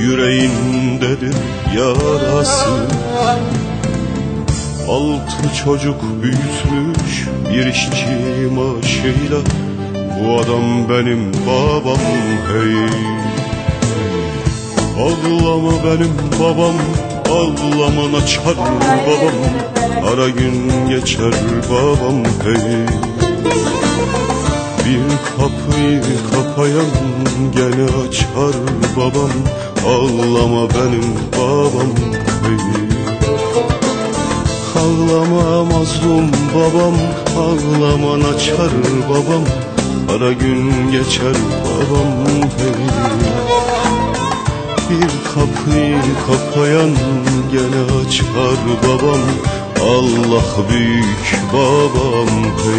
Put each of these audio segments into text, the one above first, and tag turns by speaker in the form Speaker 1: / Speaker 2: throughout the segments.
Speaker 1: Yüreğindedir yarası. Altı çocuk büyütmüş bir işçi maaşıyla Bu adam benim babam hey. Ağlama benim babam Ağlama açar babam? Ara gün geçer babam hey. Bir kapıyı kapayan gene açar babam Ağlama benim babam hey. Ağlama mazlum babam Ağlaman açar babam Ara gün geçer babam hey. Bir kapıyı kapayan gene açar babam Allah büyük babam hey.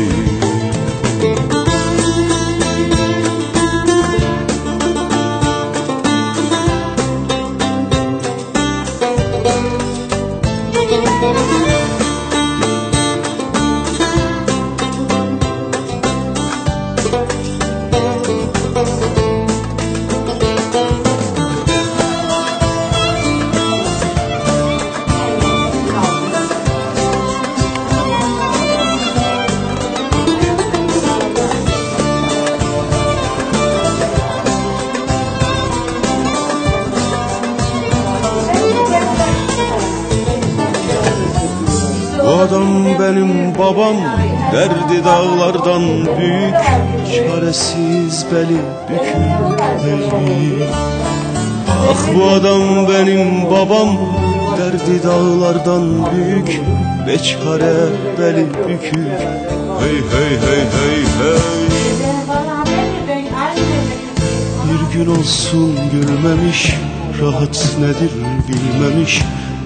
Speaker 1: Adam benim babam Derdi dağlardan büyük Çaresiz beli bükük hey. Ah bu adam benim babam Derdi dağlardan büyük Beçare beli bükük Hey hey hey hey hey. Bir gün olsun gülmemiş Rahat nedir bilmemiş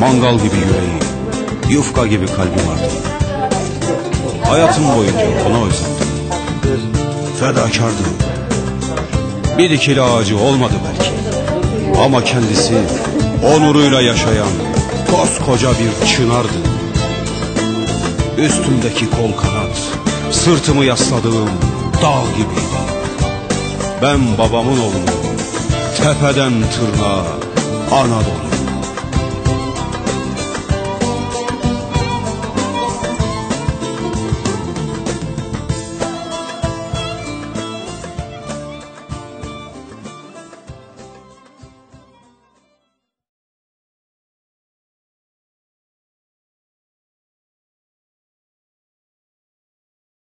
Speaker 2: Mangal gibi yüreği, yufka gibi kalbi vardı. Hayatım boyunca ona özledim. Fedakardı. Bir dikili ağacı olmadı belki. Ama kendisi onuruyla yaşayan koskoca bir çınardı. Üstümdeki kol kanat, sırtımı yasladığım dağ gibiydi. Ben babamın oğluyum. Tepeden tırnağa Anadolu.